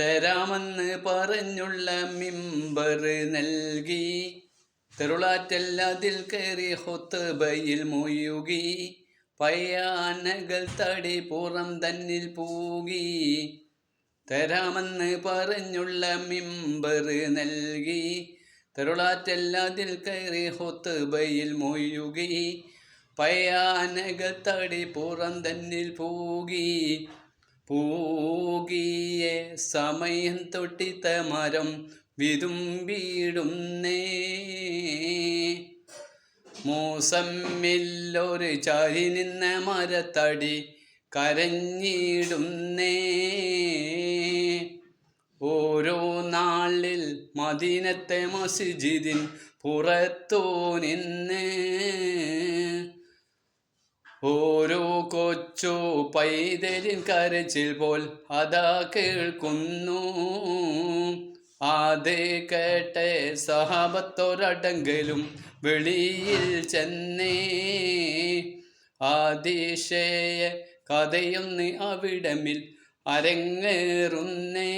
തരാമെന്ന് പറഞ്ഞുള്ള മിമ്പർ നൽകി. തെരുളാറ്റൽ അതിൽ കയറി ഹൊത്തുബയിൽ മുയുകി പയ്യാനകൾ തടി പുറം തന്നിൽ പൂകി. തരാമെന്ന് പറഞ്ഞുള്ള മിമ്പർ നൽകി. തെരുളാറ്റൽ അതിൽ കയറി ഹൊത്തുബയിൽ മൊയ്യുകി പയ്യാനകൾ തടി പുറം തന്നിൽ പൂകി. പൂകിയെ സമയം തൊട്ടിത്ത മരം വിതുമ്പിടുന്നേ മൂസമ്മില്ലൊരു ചാരി നിന്ന മരത്തടി കരഞ്ഞിടുന്നേ. ഓരോ നാളിൽ മദീനത്തെ മസ്ജിദിൻ പുറത്തു നിന്ന്. ഓരോ കൊച്ചു പൈതലിൻ കരച്ചിൽ പോൽ അതാ കേൾക്കുന്നു. അതേ കേട്ടെ സഹാബത്തൊരടങ്കലും വെളിയിൽ ചെന്നേ. ആദിശേയ കഥയൊന്ന് അവിടമിൽ അരങ്ങേറുന്നേ.